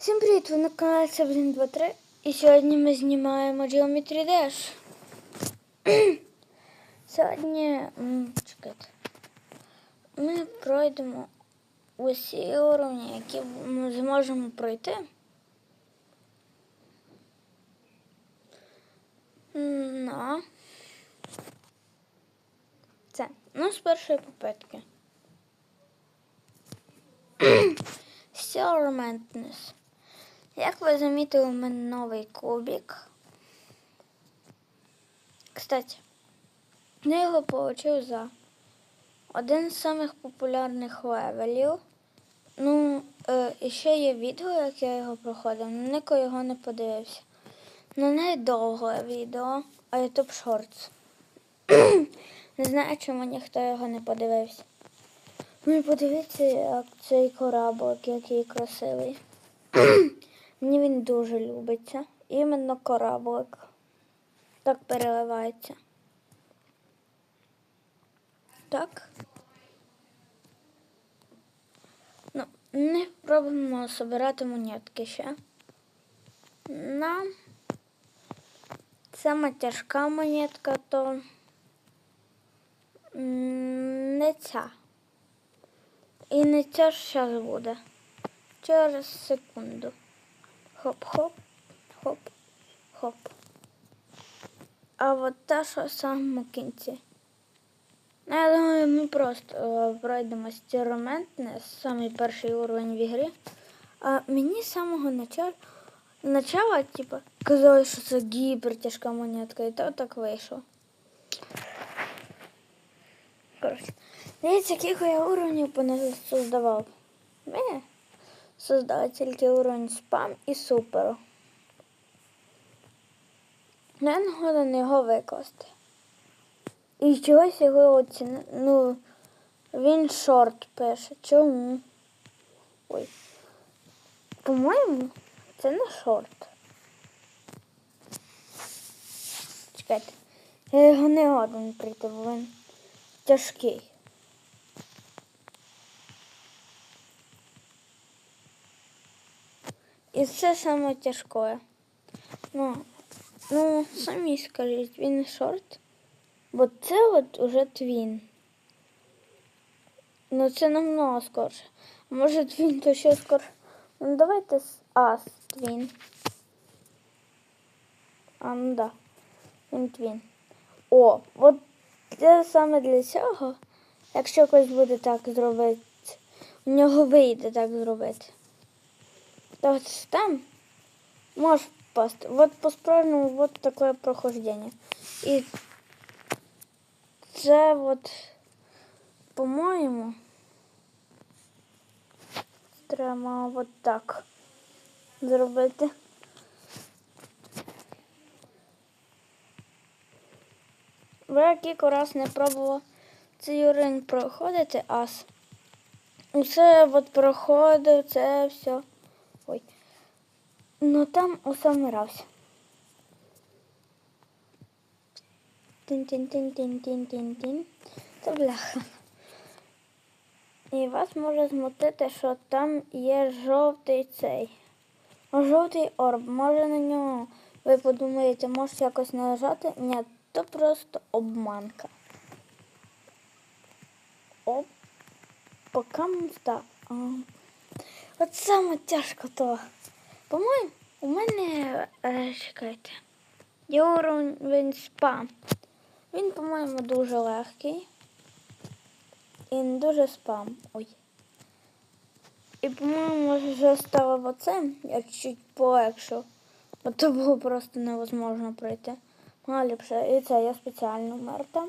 Всім привіт! Ви на каналі Саблін 23 і сьогодні ми знімаємо Geometry Dash. сьогодні чекайте, ми пройдемо усі уровні, які ми зможемо пройти. На це. Ну, з першої попитки. Сьорментнес. Як ви замітили, у мене новий кубик. Кстати, я його отримав за один з самих популярних левелів. Ну, е, ще є відео, як я його проходив, але ніхто його не подивився. Ну, не довге відео, а YouTube Shorts. не знаю, чому ніхто його не подивився. Ну і подивіться, як цей кораблик, який красивий. Мені він дуже любиться. Іменно кораблик. Так переливається. Так. Ну, не пробуємо збирати монетки ще. На. Сама тяжка монетка, то не ця. І не ця ж зараз буде. Через секунду. Хоп-хоп, хоп, хоп. А от та, що в самому кінці. Ну, я думаю, ми просто е, пройдемо стіроментне, самий перший уровень в ігрі. А мені з самого начала, начала типу, казали, що це гіпертяжка монетка, і то так вийшло. Коротше, дивіться, яких я уровнів понад создавав. Ми создали тільки уровень спам і супер. Я не годен його викласти. І чогось його оціни... Ну, він шорт пише. Чому? Ой. По-моєму, це не шорт. Чекайте. Я його не годен прийти, бо він тяжкий. І це саме тяжке. Ну, ну, самі скажіть, він шорт. Бо це от уже твін. Ну це намного скорше. Може твін то ще скорше. Ну давайте ас твін. А, ну да. Він твін. О, от це саме для цього. Якщо хтось буде так зробити, у нього вийде так зробити. То от там можеш впасти. Вот по справжньому вот таке прохождення. І це от, по-моєму, треба от так зробити. Ви який раз не пробував цей уровень проходити ас. Усе от проходив, це все. Ой. Ну там вмирався. Тин-тин-тин-тин-тин-тин-тин. Це бляха. І вас може змотити, що там є жовтий цей. Жовтий орб. Може на нього ви подумаєте, може якось належати? Ні, то просто обманка. Оп. Поки мста. От саме тяжко то. По-моєму, у мене е, чекайте. Є уровень спам. Він, по-моєму, дуже легкий. І не дуже спам. Ой. І, по-моєму, вже стало оце, я чуть полегшив. Бо то було просто невозможно пройти. Наліпше. І це я спеціально вмер там.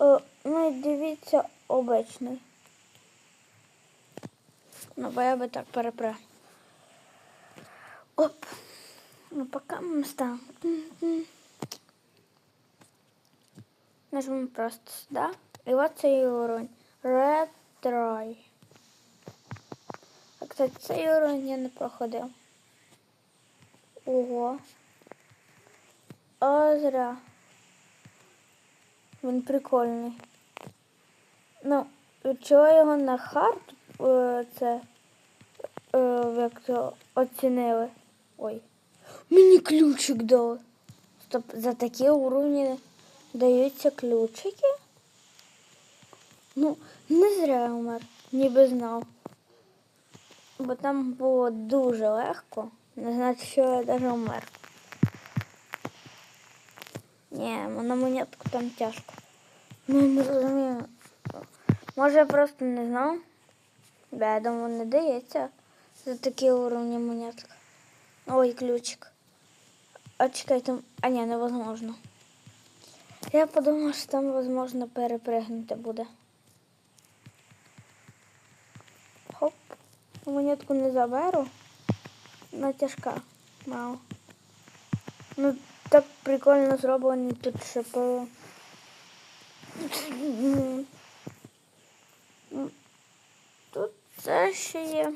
Е, ну і дивіться обичний. Ну, бо я би так перепре. Оп. Ну, поки ми став. Нажмемо просто сюди. І от цей уровень. Red Try. А, кстати, цей уровень я не проходив. Ого. Зря. Він прикольний. Ну, чого його на хард це е, як то оцінили. Ой. Мені ключик дали. Стоп, за такі уровні даються ключики? Ну, не зря я умер, ніби знав. Бо там було дуже легко. Не значить, що я навіть умер. Ні, на монетку там тяжко. Ну, не розумію. Може, я просто не знав. Думаю, не дається за такі уровні монеток. Ой, ключик. А чекай, там. А ні, невозможно. Я подумала, що там возможно перепригнути буде. Хоп. Монетку не заберу. Вона тяжка. Мало. Ну, так прикольно зроблені тут шипи. Тут це ще є.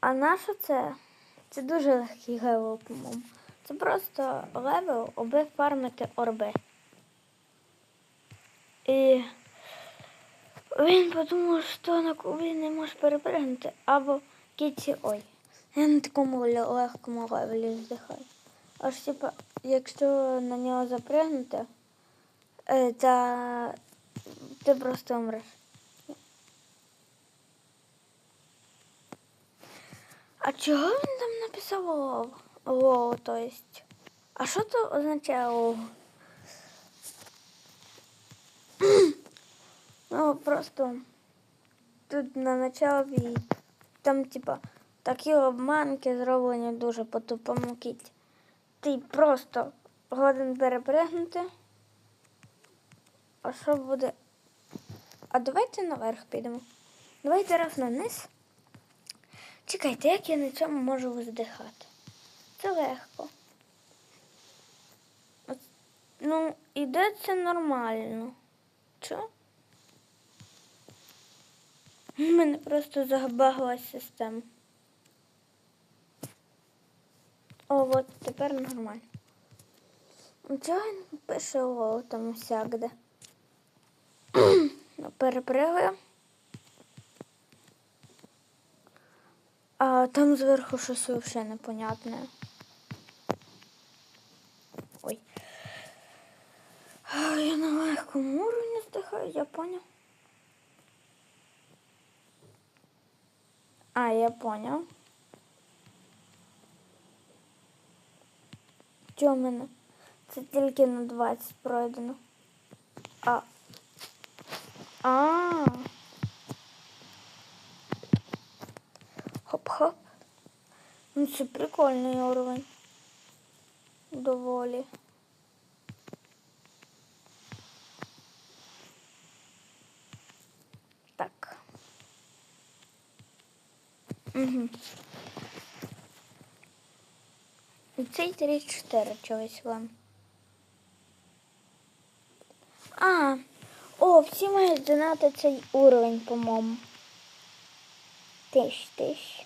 А наше це? Це дуже легкий левел, по-моєму. Це просто левел, аби фармити орби. І він подумав, що на кубі не може перепригнути. Або кіці ой. Я на такому легкому левелі здихаю. Аж типа, якщо на нього запригнути, е, та ти просто умреш. А чого він там написав лол? Лол, то есть. А що то означає лол? Ну, просто тут на началі там, типа, такі обманки зроблені дуже по тупому кіті. Ти просто годен перепригнути. А що буде? А давайте наверх підемо. Давайте раз на низ. Чекайте, як я на цьому можу виздихати? Це легко. От, Ну, іде це нормально. Чо? У мене просто забагалась система. О, от тепер нормально. Чого він пише о, там всякде? Ну, Перепригаю. А там зверху щось взагалі непонятне. Ой. А, Я на легкому уровні здихаю, я понял. А, я понял. Чого в мене? Це тільки на 20 пройдено. А. А. Хоп-хоп. Ну це прикольний уровень. Доволі. Так. Угу. І цей 34 чогось вам. А, о, всі мають знати цей уровень, по-моєму. Тиш, тиш.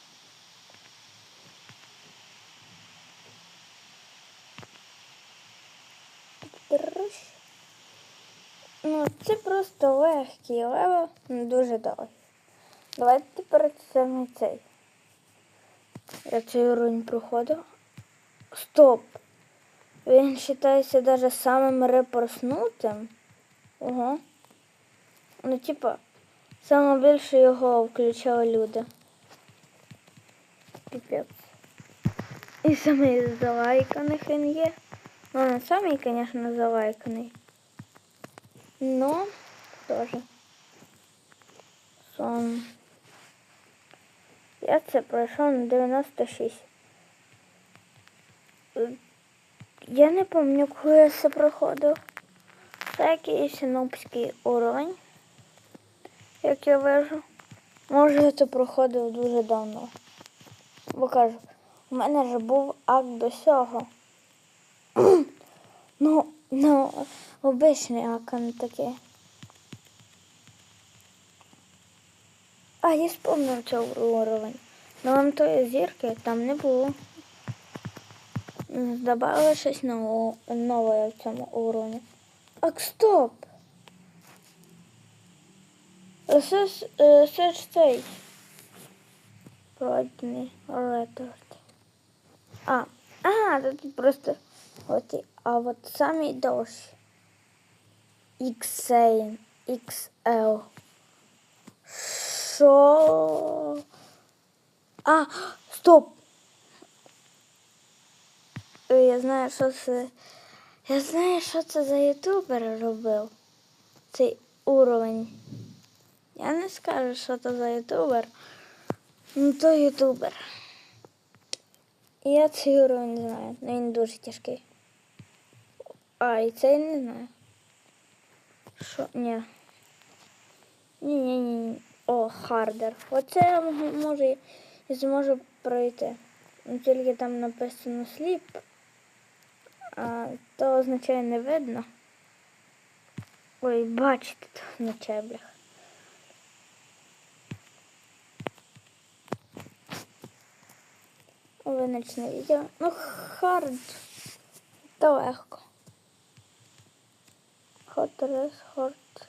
Ну, це просто легкий левел, не дуже довгий. Давайте тепер саме цей. Я цей уровень проходив. Стоп. Він вважається даже самим репорснутим. Ого. Ну, типа, саме більше його включали люди. Піпець. І самий з залайканих він є. Ну, не самий, звісно, залайканий. Но теж. Сон. Я це пройшов на 96. Я не пам'ятаю, коли я це проходив. Це якийсь нубський уровень, як я вижу. Може, я це проходив дуже давно. Бо кажу, у мене ж був акт до цього. ну, ну, обичний акт, такий. А, я спомнив цей уровень. Ну вам тої зірки там не було. М, Добавили щось нове в цьому уровні. Ак, стоп! Це ж, це ж. А, а, тут просто от, а от самий довший. XL, XL. Що? А, стоп! Я знаю, що це. Я знаю, що це за ютубер робив. Цей уровень. Я не скажу, що це за ютубер. Ну, то ютубер. Я цей уровень знаю. Ну він дуже тяжкий. А, і цей не знаю. Що? Ні. Ні, ні, ні. О, хардер. Оце я м- може і зможу пройти. Ну, тільки там написано сліп. А то означає не видно. Ой, бачите, то означає, блях. Виночне відео. Ну, хард. То легко. Хорт.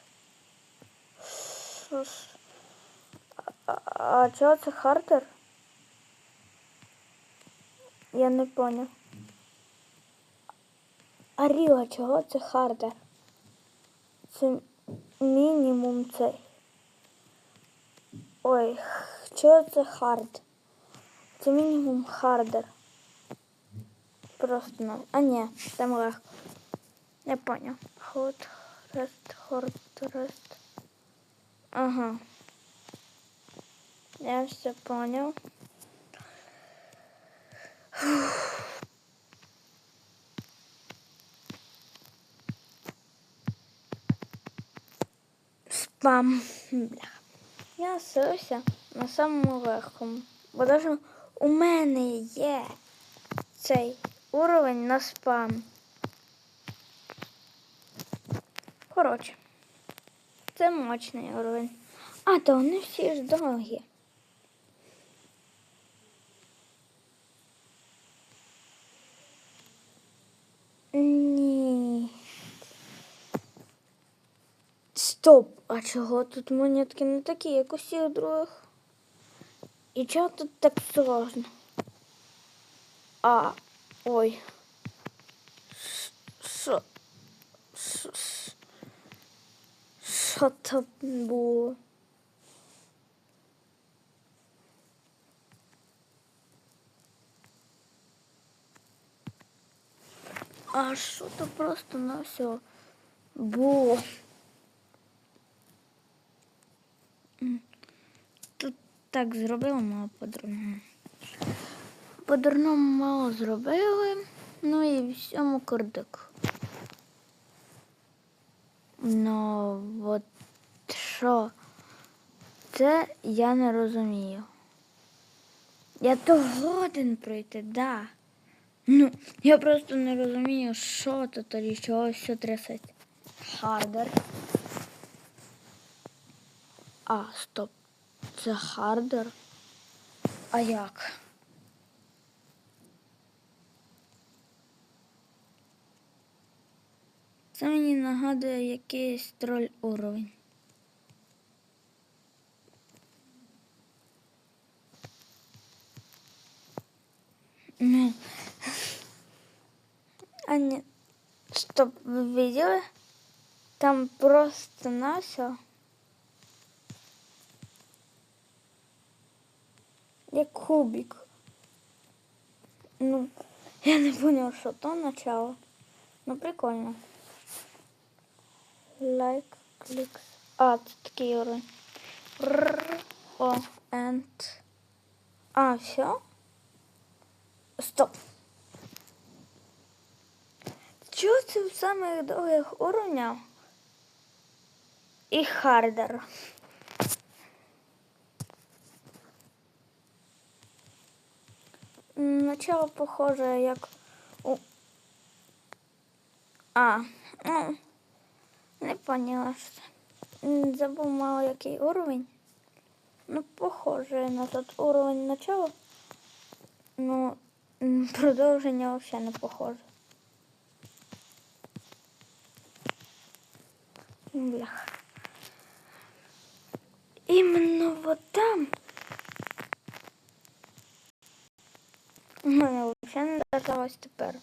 Що ж? А, а чого це хардер? Я не поняв. А Ріо, чого це хардер? Це мінімум цей. Ой, чого це хард? Це мінімум хардер. Просто ну. А ні, там легко. Не поняв. Хот, рест, хорт, рест. Ага. Я все понял. Бля. Я селився на самому легкому. Бо навіть у мене є цей уровень на спам. Коротше, це мощний уровень. А, то вони всі ж довгі. Ні. Стоп! А чого тут монетки не такі, як у других? І чого тут так сложно? А, ой. Що? Що? Це було? А що то просто на все було? М. Тут так зробили, мало по-другому. По-дурному мало зробили, ну і всьому кордик. Ну, от що? Це я не розумію. Я то годен пройти, да. Ну, я просто не розумію, що то тоді, чого все трясеться. Хардер. А, стоп. Це хардер. А як? Це мені нагадує якийсь троль уровень. Ну. А ні. Стоп, ви видели? Там просто на все. Як кубик. Ну, я не понял, що то начало. Ну, прикольно. Лайк, клікс. А, такий уровень. Рррр. О, and. А, все? Стоп. Чого це в самих довгих уровнях? І хардер. Начало похоже як у. А, ну, не поняла що. Забув мало який уровень. Ну, похоже на тот уровень начала. Ну, Продовження взагалі не похоже. Бляха. Іменно вот там. У мене взагалі не додалось тепер.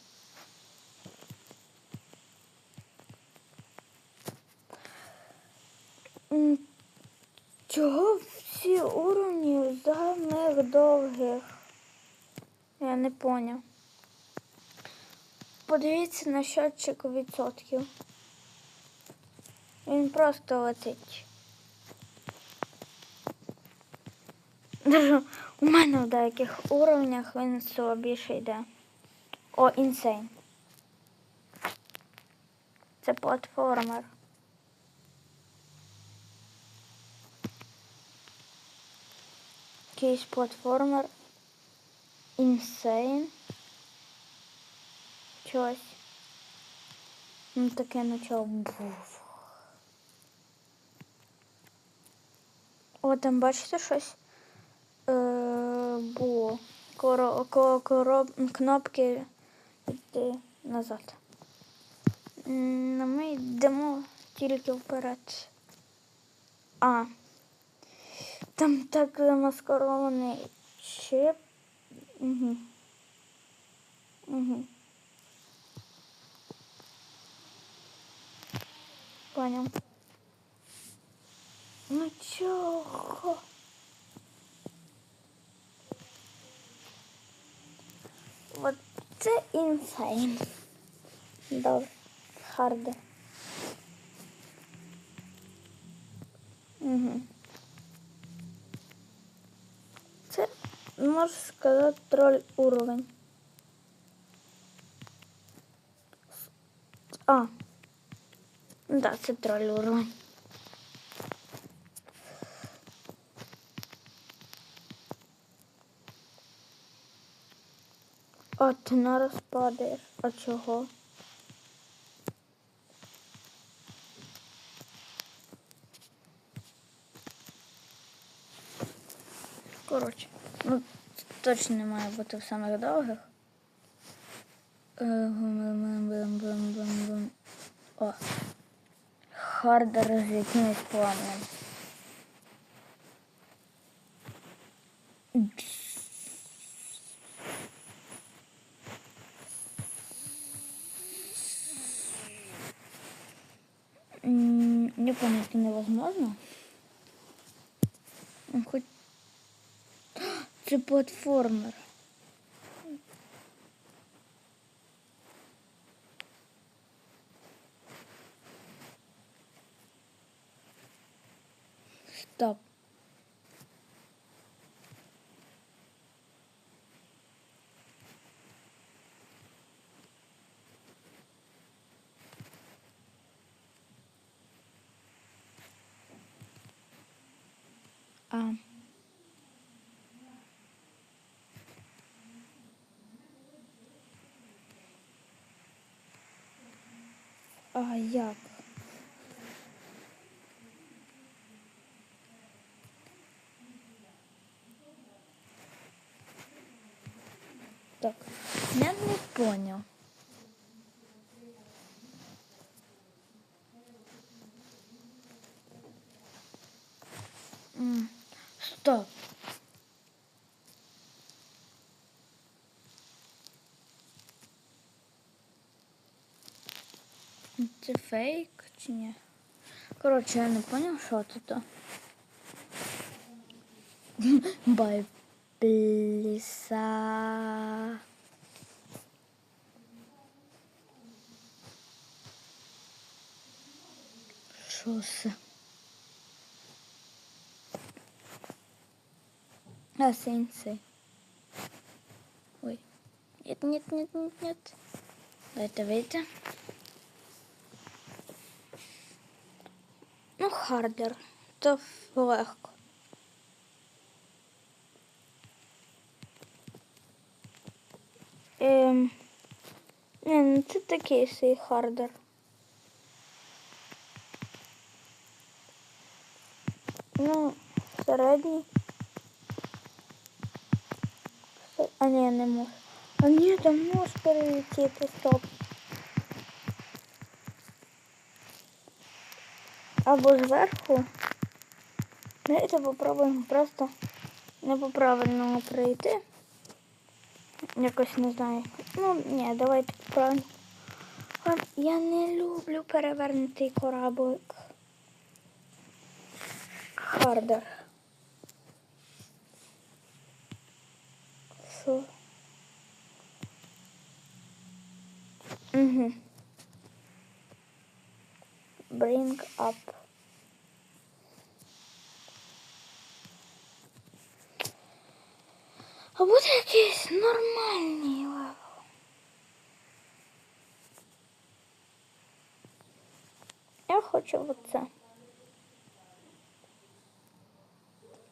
Чого всі уровні самих довгих? Я не поняв. Подивіться на счетчик відсотків. Він просто летить. У мене в деяких уровнях він слабіше йде. О, інсейн. Це платформер. Якийсь платформер. Інсейн. Щось. Ну таке начало. Буф. О, там бачите щось? Е, було. Коро, ко, короб, кнопки йти назад. Ми йдемо тільки вперед. А. Там так замаскарований чип. Угу. Угу. Понял. Ну чого? Вот це інсейн. Добре. Харде. Угу. Це, можна сказати, троль уровень. А. Да, це троль уровень. А ти нараз падаєш. А чого? Коротше, ну точно не має бути в самих довгих. Е. О. Хардер з якимось пламенем. Платформер. Стоп. А. А як? Так, я не понял. Стоп. Це фейк чи ні? Коротше, я не поняв, що тут. Байбліса. Що це? А, сенсей. Ой. Нет, нет, нет, нет, нет. Дайте вийти. Ну, хардер. То легко. Ем... Не, ну це такий свій хардер. Ну, середній. А ні, не можу. А ні, там можеш перелетіти, стоп. Або зверху. Давайте попробуємо просто не по правильному пройти. Якось не знаю. Ну, ні, давайте правильно. Я не люблю перевернутий кораблик. Хардер. Що? Угу. Bring up. А буде якийсь нормальний левел. Я хочу оце.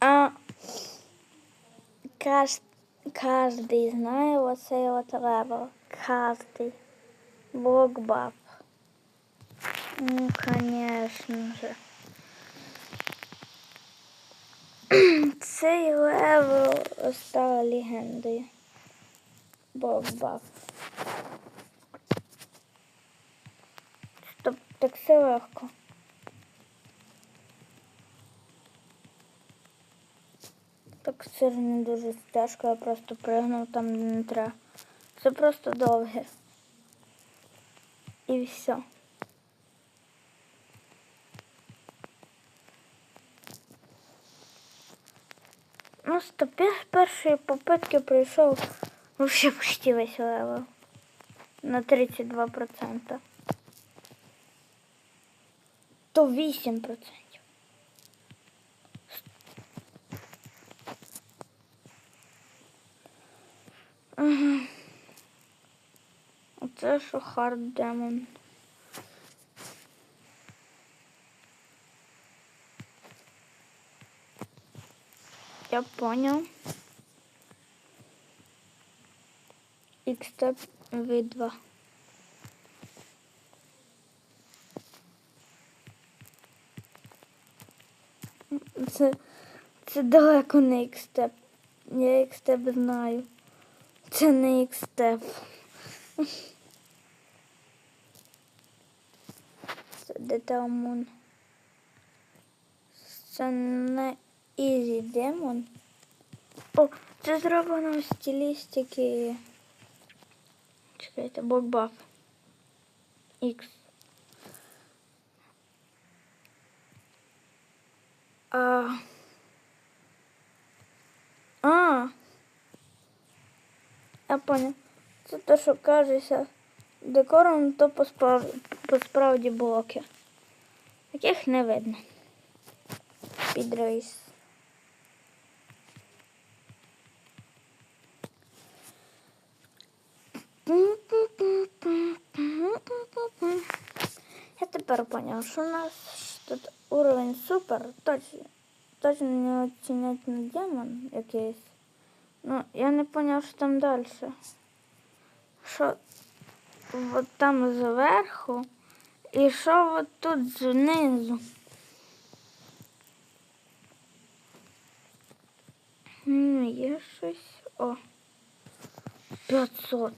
А каж, кожний знає оцей от левел. Кожний. Блокбаб. Ну, конечно же. Цей левел став легендою. Блокбаб. Стоп, так все легко. Так ж не дуже тяжко, я просто пригнув там де не треба. Це просто довге. І все. Ну, з пер- першої попитки прийшов вообще почти весь левел. На 32%. То 8%. Ага. Оце що хард демон. Я понял. X-Step V2. Це, це далеко не X-Step. Я X-Step знаю. Це не X-Step. Це Moon. Це не Easy Demon. О, це зроблено в стилістики. Чекайте, Бокбаф. X. А. А. Я понял. Це те, що кажеться декором, то по справді, по справді блоки. Таких не видно. Під тепер поняв, що у нас тут уровень супер, точно, точно не оцінять на демон якийсь. Ну, я не поняв, що там далі. Що от там зверху і що от тут знизу. Ну, є щось. О. 500.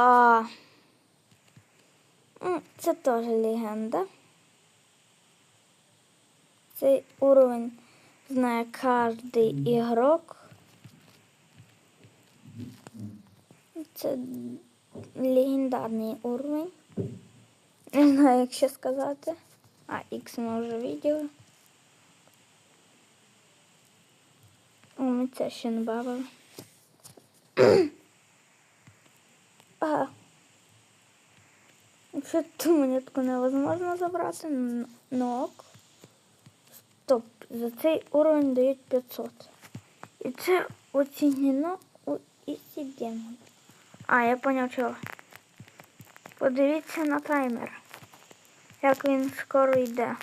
А. Це теж легенда. Цей уровень знає кожен ігрок. Це легендарний уровень. Не знаю, як ще сказати. А, X ми вже виділи. О, ми це ще не бавили. Якщо ту монетку невозможно забрати, н- ну ок. Стоп, за цей уровень дають 500. І це оцінено у Demon. А, я поняв чого. Подивіться на таймер. Як він скоро йде.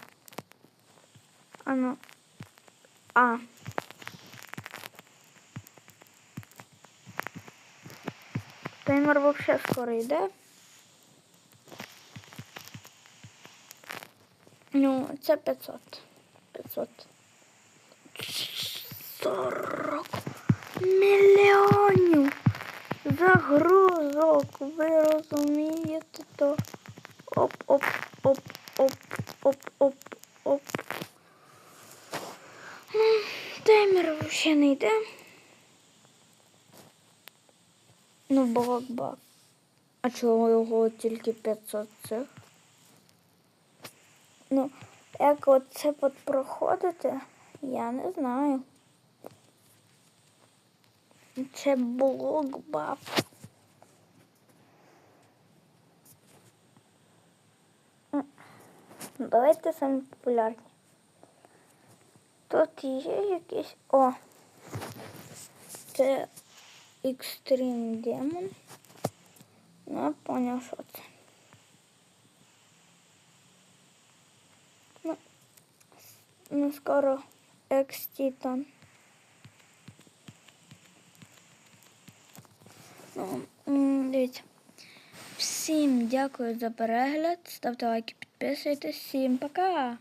А ну. А. Таймер вообще скоро йде. Ну, це 500. 500. 40. мільйонів загрузок. Ви розумієте то? Оп, оп, оп, оп, оп, оп. М, Таймер взагалі не йде. Ну, блокбак. А чого його тільки 500 цих? Ну, як оце проходити, я не знаю. Це ну, Давайте самі популярні. Тут є якісь. О! Це Extreme Demon. Ну, я поняв, що це. Ну, ну скоро X-Titan. Ну, дивіться. Всім дякую за перегляд. Ставте лайки, підписуйтесь. Всім пока!